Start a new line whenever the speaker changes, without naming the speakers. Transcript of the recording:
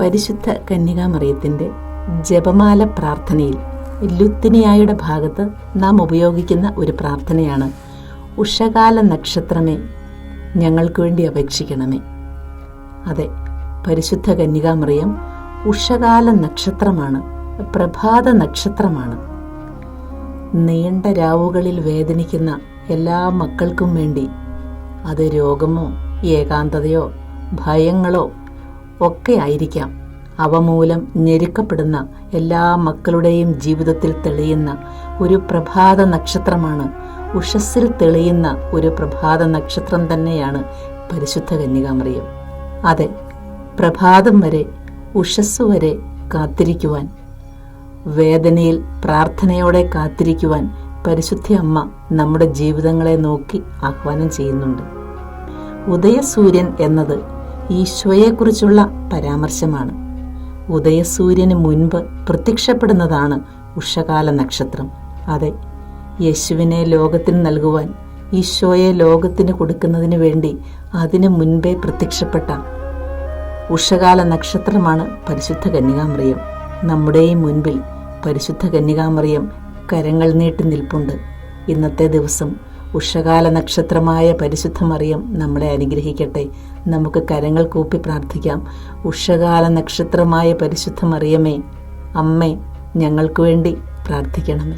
പരിശുദ്ധ കന്യകാമറിയത്തിന്റെ ജപമാല പ്രാർത്ഥനയിൽ ലുത്തിനിയായുടെ ഭാഗത്ത് നാം ഉപയോഗിക്കുന്ന ഒരു പ്രാർത്ഥനയാണ്. ഉഷകാല നക്ഷത്രമേ ഞങ്ങൾക്ക് വേണ്ടി അപേക്ഷിക്കണമേ. അതെ പരിശുദ്ധ കന്യകാമറിയം ഉഷകാല നക്ഷത്രമാണ് പ്രഭാത നക്ഷത്രമാണ്. നീണ്ട രാവുകളിൽ വേദനിക്കുന്ന എല്ലാ മക്കൾക്കും വേണ്ടി അത് രോഗമോ ഏകാന്തതയോ ഭയങ്ങളോ ഒക്കെ ആയിരിക്കാം അവ മൂലം ഞെരുക്കപ്പെടുന്ന എല്ലാ മക്കളുടെയും ജീവിതത്തിൽ തെളിയുന്ന ഒരു പ്രഭാത നക്ഷത്രമാണ്. ഉഷസ്സിൽ തെളിയുന്ന ഒരു പ്രഭാത നക്ഷത്രം തന്നെയാണ് പരിശുദ്ധ കന്യകാമറിയം. അതെ പ്രഭാതം വരെ ഉഷസ് വരെ കാത്തിരിക്കുവാൻ വേദനയിൽ പ്രാർത്ഥനയോടെ കാത്തിരിക്കുവാൻ പരിശുദ്ധ അമ്മ നമ്മുടെ ജീവിതങ്ങളെ നോക്കി ആഹ്വാനം ചെയ്യുന്നുണ്ട്. ഉദയസൂര്യൻ എന്നത് ഈശോയെക്കുറിച്ചുള്ള പരാമർശമാണ്. ഉദയസൂര്യന് മുൻപ് പ്രത്യക്ഷപ്പെടുന്നതാണ് ഉഷകാല നക്ഷത്രം. അതെ യേശുവിനെ ലോകത്തിന് നൽകുവാൻ ഈശോയെ ലോകത്തിന് കൊടുക്കുന്നതിന് വേണ്ടി അതിനു മുൻപേ പ്രത്യക്ഷപ്പെട്ട ഉഷകാല നക്ഷത്രമാണ് പരിശുദ്ധ കന്യകാമറിയം. നമ്മുടെയും മുൻപിൽ പരിശുദ്ധ കന്യകാമറിയം കരങ്ങൾ നീട്ടി നിൽപ്പുണ്ട്. ഇന്നത്തെ ദിവസം ഉഷകാല നക്ഷത്രമായ പരിശുദ്ധമറിയം നമ്മളെ അനുഗ്രഹിക്കട്ടെ. നമുക്ക് കരങ്ങൾ കൂപ്പി പ്രാർത്ഥിക്കാം. ഉഷകാല നക്ഷത്രമായ പരിശുദ്ധമറിയമേ അമ്മേ ഞങ്ങൾക്ക് വേണ്ടി പ്രാർത്ഥിക്കണമേ.